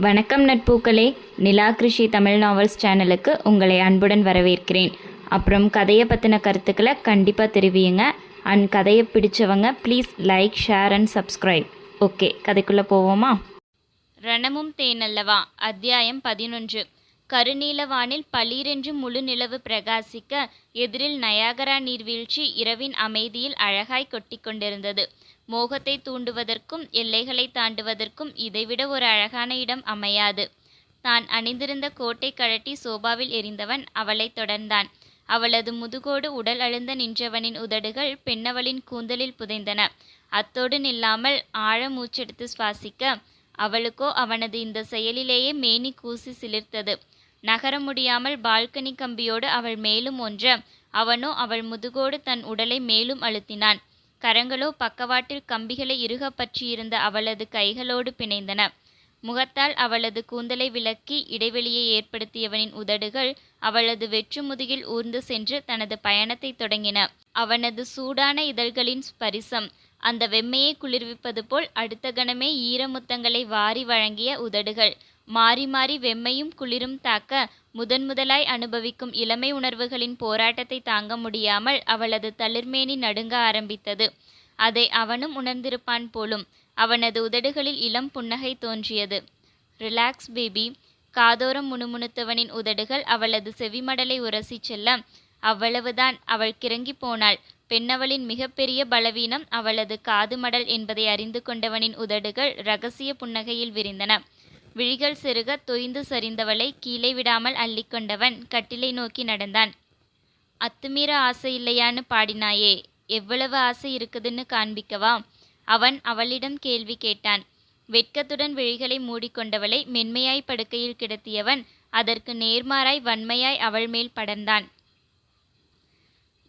வணக்கம் நட்பூக்களே. நிலா கிருஷி தமிழ் நாவல்ஸ் சேனலுக்கு உங்களை அன்புடன் வரவேற்கிறேன். அப்புறம் கதையை பற்றின கருத்துக்களை கண்டிப்பாக தெரிவியுங்க. அண்ட் கதையை பிடிச்சவங்க please like share and subscribe okay கதைக்குள்ளே போவோமா? ரணமும் தேனல்லவா? அத்தியாயம் பதினொன்று. கருநீலவானில் பளீரென்று முழு நிலவு பிரகாசிக்க எதிரில் நயாகரா நீர்வீழ்ச்சி இரவின் அமைதியில் அழகாய் கொட்டி கொண்டிருந்தது மோகத்தை தூண்டுவதற்கும் எல்லைகளை தாண்டுவதற்கும் இதைவிட ஒரு அழகான இடம் அமையாது. தான் அணிந்திருந்த கோட்டை கழட்டி சோபாவில் எரிந்தவன் அவளைத் தொடர்ந்தான். அவளது முதுகோடு உடல் அழுந்த நின்றவனின் உதடுகள் பெண்ணவளின் கூந்தலில் புதைந்தன. அத்தோடு நில்லாமல் ஆழ மூச்செடுத்து சுவாசிக்க அவளுக்கோ அவனது இந்த செயலிலேயே மேனி கூசி சிலிர்த்தது. நகர முடியாமல் பால்கனி கம்பியோடு அவள் மேலும் ஒன்ற. அவனோ அவள் முதுகோடு தன் உடலை மேலும் அழுத்தினான். கரங்களோ பக்கவாட்டில் கம்பிகளை இறுகப் பற்றியிருந்த அவளது கைகளோடு பிணைந்தன. முகத்தால் அவளது கூந்தலை விலக்கி இடைவெளியை ஏற்படுத்தியவனின் உதடுகள் அவளது வெற்று முதுகில் ஊர்ந்து சென்று தனது பயணத்தை தொடங்கின. அவனது சூடான இதழ்களின் ஸ்பரிசம் அந்த வெம்மையை குளிர்விப்பது போல் அடுத்த கணமே ஈரமுத்தங்களை வாரி வழங்கிய உதடுகள் மாறி மாறி வெம்மையும் குளிரும் தாக்க முதன் முதலாய் அனுபவிக்கும் இளமை உணர்வுகளின் போராட்டத்தை தாங்க முடியாமல் அவளது தளிர்மேனி நடுங்க ஆரம்பித்தது. அதை அவனும் உணர்ந்திருப்பான் போலும் அவனது உதடுகளில் இளம் புன்னகை தோன்றியது. ரிலாக்ஸ் பேபி காதோரம் முணுமுணுத்தவனின் உதடுகள் அவளது செவிமடலை உரசிச் செல்ல அவ்வளவுதான். அவள் கிறங்கி போனாள். பெண்ணவளின் மிகப்பெரிய பலவீனம் அவளது காது மடல் என்பதை அறிந்து கொண்டவனின் உதடுகள் ரகசிய புன்னகையில் விரிந்தன. விழிகள் செருக தொய்ந்து சரிந்தவளை கீழே விடாமல் அள்ளிக்கொண்டவன் கட்டிலை நோக்கி நடந்தான். அத்துமீற ஆசை இல்லையான்னு பாடினாயே எவ்வளவு ஆசை இருக்குதுன்னு காண்பிக்கவா? அவன் அவளிடம் கேள்வி கேட்டான். வெட்கத்துடன் விழிகளை மூடிக்கொண்டவளை மென்மையாய் படுக்கையில் கிடத்தியவன் அதற்கு நேர்மாறாய் வன்மையாய் அவள் மேல் படர்ந்தான்.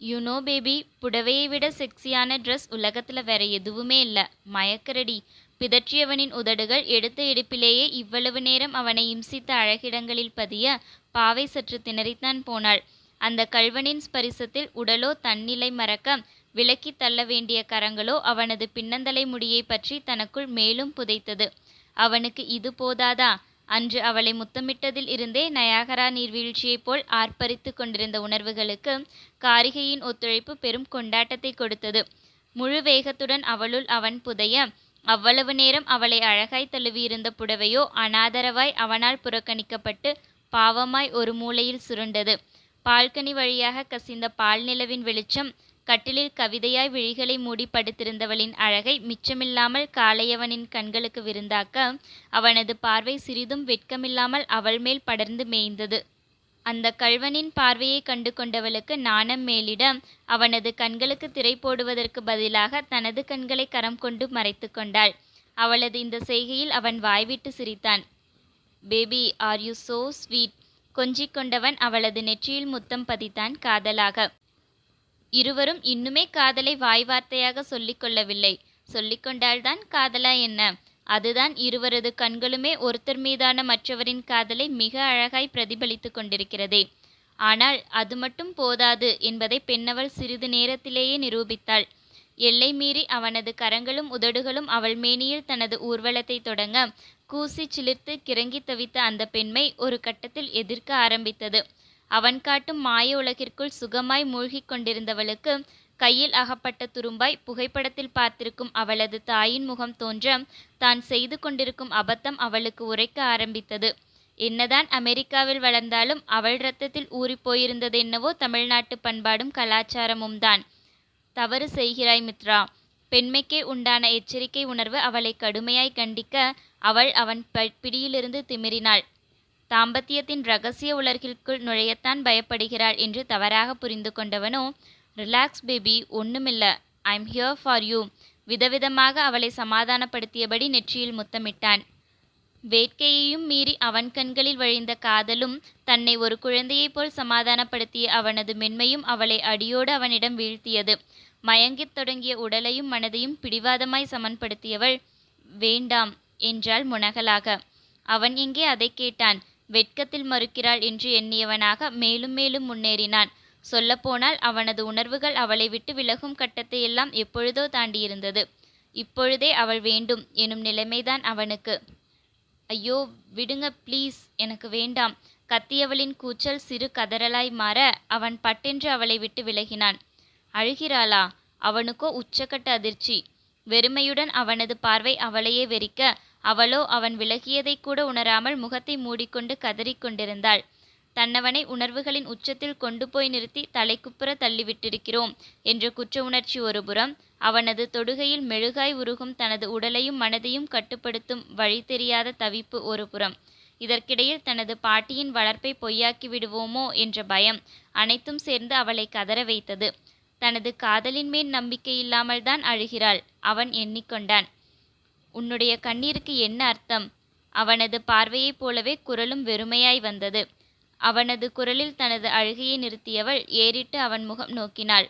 யூனோ பேபி புடவையை விட செக்ஸியான ட்ரெஸ் உலகத்தில் வேற எதுவுமே இல்லை. மயக்கரடி பிதற்றியவனின் உதடுகள் எடுத்த எடுப்பிலேயே இவ்வளவு நேரம் அவனை இம்சித்த அழகிடங்களில் பதிய பாவை சற்று திணறித்தான் போனாள். அந்த கல்வனின் ஸ்பரிசத்தில் உடலோ தன்னிலை மறக்க விலக்கி தள்ள வேண்டிய கரங்களோ அவனது பின்னந்தலை முடியை பற்றி தனக்குள் மேலும் புதைத்தது. அவனுக்கு இது போதாதா? அன்று அவளை முத்தமிட்டதில் இருந்தே நயாகரா நீர்வீழ்ச்சியைப் போல் ஆர்ப்பரித்து கொண்டிருந்த உணர்வுகளுக்கு காரிகையின் ஒத்துழைப்பு பெரும் கொண்டாட்டத்தை கொடுத்தது. முழு வேகத்துடன் அவளுள் அவன் புதைய அவ்வளவு நேரம் அவளை அழகாய் தழுவியிருந்த புடவையோ அனாதரவாய் அவனால் புறக்கணிக்கப்பட்டு பாவமாய் ஒரு மூலையில் சுருண்டது. பால்கனி வழியாக கசிந்த பால் நிலவின் வெளிச்சம் கட்டிலில் கவிதையாய் விழிகளை மூடி படுத்திருந்தவளின் அழகை மிச்சமில்லாமல் காளையவனின் கண்களுக்கு விருந்தாக்க அவனது பார்வை சிறிதும் வெட்கமில்லாமல் அவள் மேல் படர்ந்து மேய்ந்தது. அந்த கள்வனின் பார்வையை கண்டு கொண்டவளுக்கு நாணம் மேலிட அவனது கண்களுக்கு திரை போடுவதற்கு பதிலாக தனது கண்களை கரம் கொண்டு மறைத்து கொண்டாள். அவளது இந்த செய்கையில் அவன் வாய்விட்டு சிரித்தான். Baby are you so sweet கொஞ்சிக் கொண்டவன் அவளது நெற்றியில் முத்தம் பதித்தான் காதலாக. இருவரும் இன்னுமே காதலை வாய் வார்த்தையாக சொல்லிக்கொள்ளவில்லை சொல்லிக்கொண்டால்தான் காதலா என்ன? அதுதான் இருவரது கண்களுமே ஒருத்தர் மீதான மற்றவரின் காதலை மிக அழகாய் பிரதிபலித்து கொண்டிருக்கிறதே. ஆனால் அது மட்டும் போதாது என்பதை பெண்ணவள் சிறிது நேரத்திலேயே நிரூபித்தாள். எல்லை மீறி அவனது கரங்களும் உதடுகளும் அவள் மேனியில் தனது ஊர்வலத்தை தொடங்க கூசி சிலிர்த்து கிறங்கி தவித்த அந்த பெண்மை ஒரு கட்டத்தில் எதிர்க்க ஆரம்பித்தது. அவன் காட்டும் மாய உலகிற்குள் சுகமாய் மூழ்கிக் கொண்டிருந்தவளுக்கு கையில் அகப்பட்ட துரும்பாய் புகைப்படத்தில் பார்த்திருக்கும் அவளது தாயின் முகம் தோன்ற தான் செய்து கொண்டிருக்கும் அபத்தம் அவளுக்கு உரைக்க ஆரம்பித்தது. என்னதான் அமெரிக்காவில் வளர்ந்தாலும் அவள் இரத்தத்தில் ஊறிப்போயிருந்தது என்னவோ தமிழ்நாட்டு பண்பாடும் கலாச்சாரமும் தான். தவறு செய்கிறாய் மித்ரா. பெண்மைக்கே உண்டான எச்சரிக்கை உணர்வு அவளை கடுமையாய் கண்டிக்க அவள் அவன் பிடியிலிருந்து திமிரினாள் தாம்பத்தியத்தின் ரகசிய உலகிற்குள் நுழையத்தான் பயப்படுகிறாள் என்று தவறாக புரிந்து கொண்டவனோ ரிலாக்ஸ் பேபி ஒன்றுமில்ல ஐம் ஹியர் ஃபார் யூ விதவிதமாக அவளை சமாதானப்படுத்தியபடி நெற்றியில் முத்தமிட்டான். வேட்கையையும் மீறி அவன் கண்களில் வழிந்த காதலும் தன்னை ஒரு குழந்தையைப் போல் சமாதானப்படுத்திய அவனது மென்மையும் அவளை அடியோடு அவனிடம் வீழ்த்தியது. மயங்கித் தொடங்கிய உடலையும் மனதையும் பிடிவாதமாய் சமன்படுத்தியவள் வேண்டாம் என்றாள் முனகலாக. அவன் எங்கே அதை கேட்டான். வெட்கத்தில் மறுக்கிறாள் என்று எண்ணியவனாக மேலும் மேலும் முன்னேறினான். சொல்லப்போனால் அவனது உணர்வுகள் அவளை விட்டு விலகும் கட்டத்தை எல்லாம் எப்பொழுதோ தாண்டியிருந்தது. இப்பொழுதே அவள் வேண்டும் எனும் நிலைமைதான் அவனுக்கு. ஐயோ விடுங்க ப்ளீஸ் எனக்கு வேண்டாம். கத்தியவளின் கூச்சல் சிறு கதறலாய் மாற அவன் பட்டென்று அவளை விட்டு விலகினான். அழுகிறாளா? அவனுக்கோ உச்சக்கட்ட அதிர்ச்சி. வெறுமையுடன் அவனது பார்வை அவளையே வெறிக்க அவளோ அவன் விலகியதை கூட உணராமல் முகத்தை மூடிக்கொண்டு கதறிக் கொண்டிருந்தாள் தன்னவனை உணர்வுகளின் உச்சத்தில் கொண்டு போய் நிறுத்தி தலைக்குப்புற தள்ளிவிட்டிருக்கிறோம் என்ற குற்ற உணர்ச்சி ஒருபுறம் அவனது தொடுகையில் மெழுகாய் உருகும் தனது உடலையும் மனதையும் கட்டுப்படுத்தும் வழி தெரியாத தவிப்பு ஒருபுறம் இதற்கிடையில் தனது பாட்டியின் வளர்ப்பை பொய்யாக்கி விடுவோமோ என்ற பயம் அனைத்தும் சேர்ந்து அவளை கதற வைத்தது. தனது காதலின் மேல் நம்பிக்கை இல்லாமல் தான் அழுகிறாள். அவன் எண்ணிக்கொண்டான். உன்னுடைய கண்ணீருக்கு என்ன அர்த்தம்? அவனது பார்வையைப் போலவே குரலும் வெறுமையாய் வந்தது. அவனது குரலில் தனது அழுகையை நிறுத்தியவள் ஏறிட்டு அவன் முகம் நோக்கினாள்.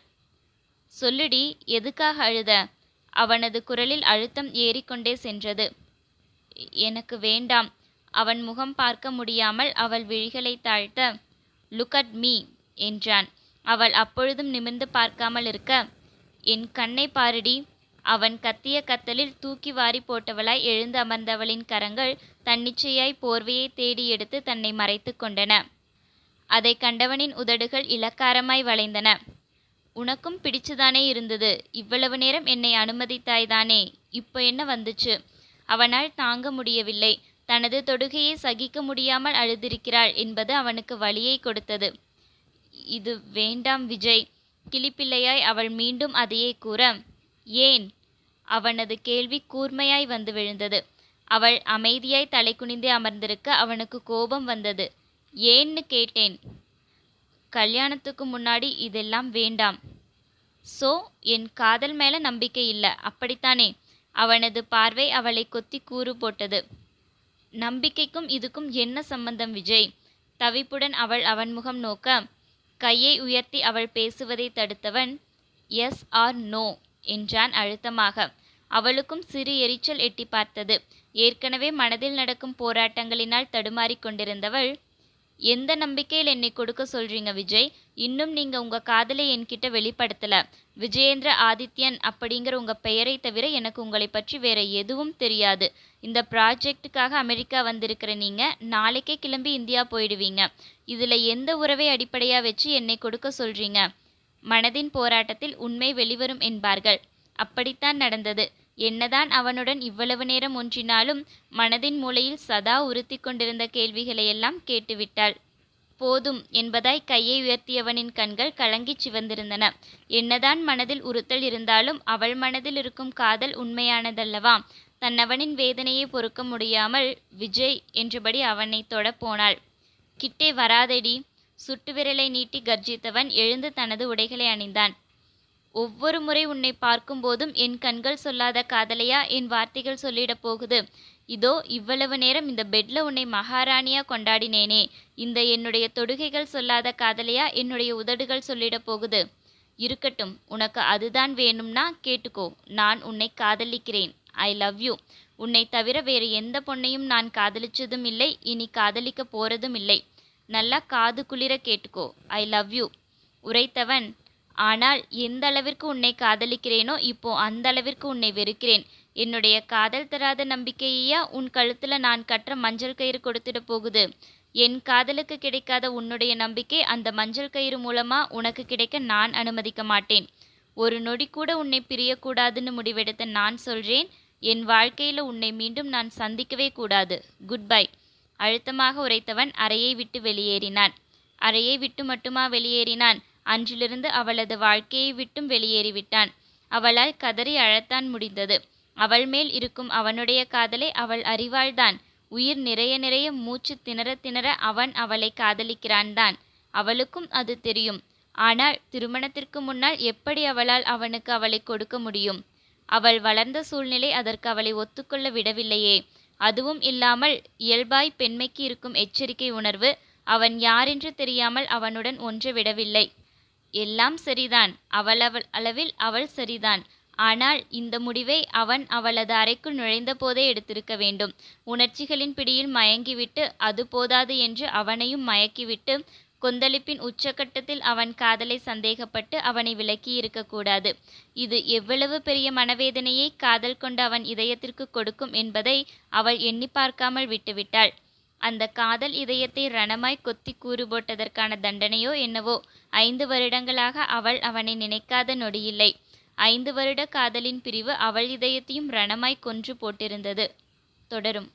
சொல்லுடி எதுக்காக அழுத? அவனது குரலில் அழுத்தம் ஏறிக்கொண்டே சென்றது. எனக்கு வேண்டாம். அவன் முகம் பார்க்க முடியாமல் அவள் விழிகளை தாழ்த்த லுக் அட் மீ என்றான். அவள் அப்பொழுதும் நிமிர்ந்து பார்க்காமல் இருக்க என் கண்ணை பாருடி. அவன் கத்திய கத்தலில் தூக்கி வாரி போட்டவளாய் எழுந்து அமர்ந்தவளின் கரங்கள் தன்னிச்சையாய் போர்வையை தேடி எடுத்து தன்னை மறைத்து கொண்டன. அதை கண்டவனின் உதடுகள் இலக்காரமாய் வளைந்தன. உனக்கும் பிடிச்சுதானே இருந்தது. இவ்வளவு நேரம் என்னை அனுமதித்தாய்தானே. இப்போ என்ன வந்துச்சு? அவனால் தாங்க முடியவில்லை. தனது தொடுகையை சகிக்க முடியாமல் அழுதிருக்கிறாள் என்பது அவனுக்கு வழியை கொடுத்தது. இது வேண்டாம் விஜய். கிளிப்பிள்ளையாய் அவள் மீண்டும் அதையே கூற ஏன்? அவனது கேள்வி கூர்மையாய் வந்து விழுந்தது. அவள் அமைதியாய் தலை குனிந்து அமர்ந்திருக்க அவனுக்கு கோபம் வந்தது. ஏன்னு கேட்டேன். கல்யாணத்துக்கு முன்னாடி இதெல்லாம் வேண்டாம். சோ என் காதல் மேல நம்பிக்கை இல்லை. அப்படித்தானே? அவனது பார்வை அவளை கொத்தி கூறு போட்டது. நம்பிக்கைக்கும் இதுக்கும் என்ன சம்பந்தம் விஜய்? தவிப்புடன் அவள் அவன் முகம் நோக்க கையை உயர்த்தி அவள் பேசுவதை தடுத்தவன் எஸ் ஆர் நோ என்றான் அழுத்தமாக. அவளுக்கும் சிறு எரிச்சல் எட்டி பார்த்தது. ஏற்கனவே மனதில் நடக்கும் போராட்டங்களினால் தடுமாறிக் கொண்டிருந்தவள் எந்த நம்பிக்கையில் என்னை கொடுக்க சொல்றீங்க விஜய்? இன்னும் நீங்க உங்க காதலை என்கிட்ட வெளிப்படுத்தல. விஜயேந்திர ஆதித்யன் அப்படிங்கிற உங்க பெயரை தவிர எனக்கு உங்களை பற்றி வேற எதுவும் தெரியாது. இந்த ப்ராஜெக்ட்டுக்காக அமெரிக்கா வந்திருக்கிற நீங்க நாளைக்கே கிளம்பி இந்தியா போயிடுவீங்க. இதுல எந்த உறவை அடிப்படையா வச்சு என்னை கொடுக்க சொல்றீங்க? மனதின் போராட்டத்தில் உண்மை வெளிவரும் என்பார்கள். அப்படித்தான் நடந்தது. என்னதான் அவனுடன் இவ்வளவு நேரம் ஒன்றினாலும் மனதின் மூலையில் சதா உறுத்தி கொண்டிருந்த கேள்விகளையெல்லாம் கேட்டுவிட்டாள். போதும் என்பதாய் கையை உயர்த்தியவனின் கண்கள் கலங்கிச் சிவந்திருந்தன. என்னதான் மனதில் உறுத்தல் இருந்தாலும் அவள் மனதில் இருக்கும் காதல் உண்மையானதல்லவா? தன்னவனின் வேதனையை பொறுக்க முடியாமல் விஜய் என்றபடி அவனை தொட போனாள். கிட்டே வராதடி. சுட்டு விரலை நீட்டி கர்ஜித்தவன் எழுந்து தனது உடைகளை அணிந்தான். ஒவ்வொரு முறை உன்னை பார்க்கும்போதும் என் கண்கள் சொல்லாத காதலையா என் வார்த்தைகள் சொல்லிடப் போகுது. இதோ இவ்வளவு நேரம் இந்த பெட்ல உன்னை மகாராணியா கொண்டாடினேனே. இந்த என்னுடைய தொடுகைகள் சொல்லாத காதலையா என்னுடைய உதடுகள் சொல்லிடப் போகுது. இருக்கட்டும் உனக்கு அதுதான் வேணும்னா கேட்டுக்கோ. நான் உன்னை காதலிக்கிறேன். I love you. உன்னை தவிர வேறு எந்த பொண்ணையும் நான் காதலிச்சதும் இல்லை இனி காதலிக்க போறதும் இல்லை. நல்லா காது குளிர கேட்டுக்கோ. ஐ லவ் யூ. உரைத்தவன் ஆனால் எந்த அளவிற்கு உன்னை காதலிக்கிறேனோ இப்போ அந்த அளவிற்கு உன்னை வெறுக்கிறேன். என்னுடைய காதல் தராத நம்பிக்கையா உன் கழுத்துல நான் கற்ற மஞ்சள் கயிறு கொடுத்துட போகுது. என் காதலுக்கு கிடைக்காத உன்னுடைய நம்பிக்கை அந்த மஞ்சள் கயிறு மூலமா உனக்கு கிடைக்க நான் அனுமதிக்க மாட்டேன். ஒரு நொடி கூட உன்னை பிரியக்கூடாதுன்னு முடிவெடுத்த நான் சொல்றேன். என் வாழ்க்கையில உன்னை மீண்டும் நான் சந்திக்கவே கூடாது. குட் பை அழுத்தமாக உரைத்தவன் அறையை விட்டு வெளியேறினான். அறையை விட்டு மட்டுமா வெளியேறினான்? அன்றிலிருந்து அவளது வாழ்க்கையை விட்டும் வெளியேறிவிட்டான். அவளால் கதறி அழத்தான் முடிந்தது. அவள் மேல் இருக்கும் அவனுடைய காதலை அவள் அறிவாள்தான். உயிர் நிறைய நிறைய மூச்சு திணற திணற அவன் அவளை காதலிக்கிறான் தான் அவளுக்கும் அது தெரியும். ஆனால் திருமணத்திற்கு முன்னால் எப்படி அவளால் அவனுக்கு அவளை கொடுக்க முடியும்? அவள் வளர்ந்த சூழ்நிலை அதற்கு அவளை ஒத்துக்கொள்ள விடவில்லையே. அதுவும் இல்லாமல் இயல்பாய் பெண்மைக்கு இருக்கும் எச்சரிக்கை உணர்வு அவன் யாரென்று தெரியாமல் அவனுடன் ஒன்று விடவில்லை. எல்லாம் சரிதான். அவளவள் அளவில் அவள் சரிதான். ஆனால் இந்த முடிவை அவன் அவளது அறைக்குள் நுழைந்த போதே எடுத்திருக்க வேண்டும். உணர்ச்சிகளின் பிடியில் மயங்கிவிட்டு அது போதாது என்று அவனையும் மயக்கிவிட்டு கொந்தளிப்பின் உச்சக்கட்டத்தில் அவன் காதலை சந்தேகப்பட்டு அவனை விலக்கியிருக்கக்கூடாது இது எவ்வளவு பெரிய மனவேதனையை காதல் கொண்ட அவன் இதயத்திற்கு கொடுக்கும் என்பதை அவள் எண்ணி பார்க்காமல் விட்டுவிட்டாள். அந்த காதல் இதயத்தை ரணமாய் கொத்தி கூறு போட்டதற்கான தண்டனையோ என்னவோ? ஐந்து வருடங்களாக அவள் அவனை நினைக்காத நொடியில்லை. ஐந்து வருட காதலின் பிரிவு அவள் இதயத்தையும் ரணமாய் கொன்று போட்டிருந்தது. தொடரும்.